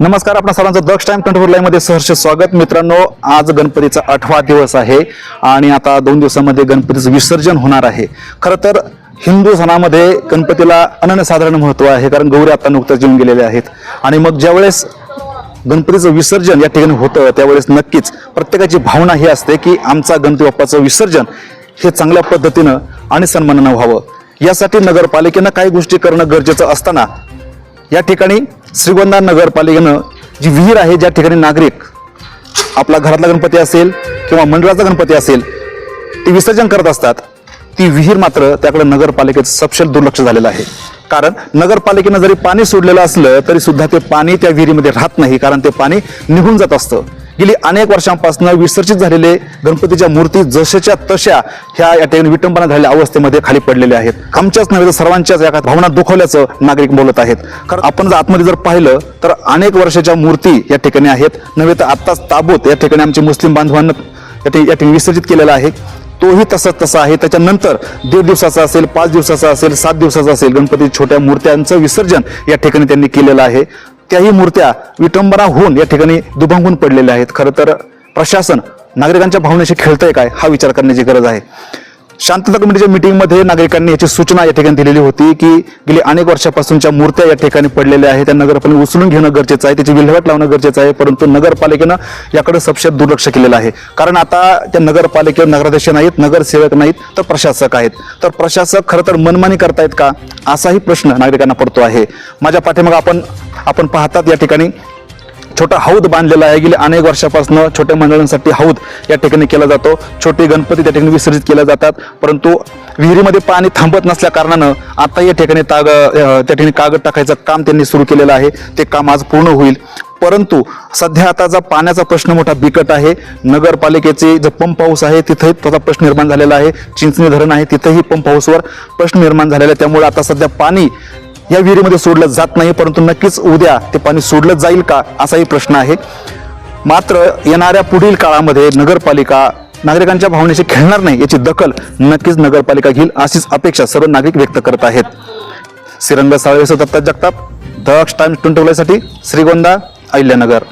नमस्कार आपण सर्वांचं दक्ष टाइम कंट्रोल फोर सहर्ष स्वागत. मित्रांनो आज गणपतीचा आठवा दिवस आहे आणि आता दोन दिवसामध्ये गणपतीचं विसर्जन होणार आहे. खरं तर हिंदू सणामध्ये गणपतीला अनन्यसाधारण महत्त्व आहे कारण गौरी आता नुकत्याच येऊन गेलेले आहेत. आणि मग ज्यावेळेस गणपतीचं विसर्जन या ठिकाणी होतं त्यावेळेस नक्कीच प्रत्येकाची भावना ही असते की आमचा गणपती बाप्पाचं विसर्जन हे चांगल्या पद्धतीनं आणि सन्मानानं व्हावं. यासाठी नगरपालिकेनं काही गोष्टी करणं गरजेचं असताना या ठिकाणी श्रीगोंदा नगरपालिकेनं जी विहीर आहे ज्या ठिकाणी नागरिक आपला घरातला गणपती असेल किंवा मंडळाचा गणपती असेल ती विसर्जन करत असतात ती विहीर मात्र त्याकडे नगरपालिकेचं सपशेल दुर्लक्ष झालेलं आहे. कारण नगरपालिकेनं जरी पाणी सोडलेलं असलं तरी सुद्धा ते पाणी त्या विहिरीमध्ये राहत नाही कारण ते पाणी निघून जात असतं. गेली अनेक वर्षांपासून विसर्जित झालेले गणपतीच्या मूर्ती जशाच्या तशा ह्या या ठिकाणी विटंबना झालेल्या अवस्थेमध्ये खाली पडलेल्या आहेत. आमच्याच नव्हे तर सर्वांच्याच या भावना दुखवल्याचं नागरिक बोलत आहेत. कारण आपण जर आतमध्ये जर पाहिलं तर अनेक वर्षाच्या मूर्ती या ठिकाणी आहेत. नव्हे तर आत्ताच ताबूत या ठिकाणी आमचे मुस्लिम बांधवांना या ठिकाणी या ठिकाणी विसर्जित केलेला आहे. तोही तसाच तसा आहे. त्याच्यानंतर दीड दिवसाचा असेल पाच दिवसाचा असेल सात दिवसाचा असेल गणपती छोट्या मूर्त्यांचं विसर्जन या ठिकाणी त्यांनी केलेलं आहे. त्याही मूर्त्या विटंबना होऊन या ठिकाणी दुभंगून पडलेल्या आहेत. खरं तर प्रशासन नागरिकांच्या भावनेशी खेळतंय काय हा विचार करण्याची गरज आहे. शांतता कमिटीच्या मिटिंगमध्ये नागरिकांनी याची सूचना या ठिकाणी दिलेली होती की गेली अनेक वर्षापासूनच्या मूर्त्या या ठिकाणी पडलेल्या आहेत. त्या नगरपालिका उचलून घेणं गरजेचं आहे. त्याची विल्हेवाट लावणं गरजेचं आहे. परंतु नगरपालिकेनं याकडे सपशेत दुर्लक्ष केलेलं आहे. कारण आता त्या नगरपालिकेवर नगराध्यक्ष नाहीत नगरसेवक नाहीत तर प्रशासक आहेत. तर प्रशासक खरं तर मनमानी करतायत का? असाही प्रश्न नागरिकांना पडतो आहे. माझ्या पाठीमाग आपण आपण पाहतात या ठिकाणी. छोटा हौद बांधलेला आहे. गेल्या अनेक वर्षापासून छोट्या मंडळांसाठी हौद या ठिकाणी केला जातो. छोटे गणपती त्या ठिकाणी विसर्जित केल्या जातात. परंतु विहिरीमध्ये पाणी थांबत नसल्या कारणानं आता या ठिकाणी ताग त्या ठिकाणी कागद टाकायचं काम त्यांनी सुरू केलेलं आहे. ते काम आज पूर्ण होईल. परंतु सध्या आताचा पाण्याचा प्रश्न मोठा बिकट आहे. नगरपालिकेचे जो पंप हाऊस आहे तिथेही त्याचा प्रश्न निर्माण झालेला आहे. चिंचणी धरण आहे तिथेही पंप हाऊसवर प्रश्न निर्माण झालेला आहे. त्यामुळे आता सध्या पाणी या विहिरीमध्ये सोडलं जात नाही परंतु नक्कीच उद्या ते पाणी सोडलं जाईल का असाही प्रश्न आहे. मात्र येणाऱ्या पुढील काळामध्ये नगरपालिका नागरिकांच्या भावनेशी खेळणार नाही याची दखल नक्कीच नगरपालिका घेईल अशीच अपेक्षा सर्व नागरिक व्यक्त करत आहेत. श्रीरंग साळवेसह दत्ता जगताप दक्ष टाइम्स ट्वेंटी साठी श्रीगोंदा अहिल्यानगर.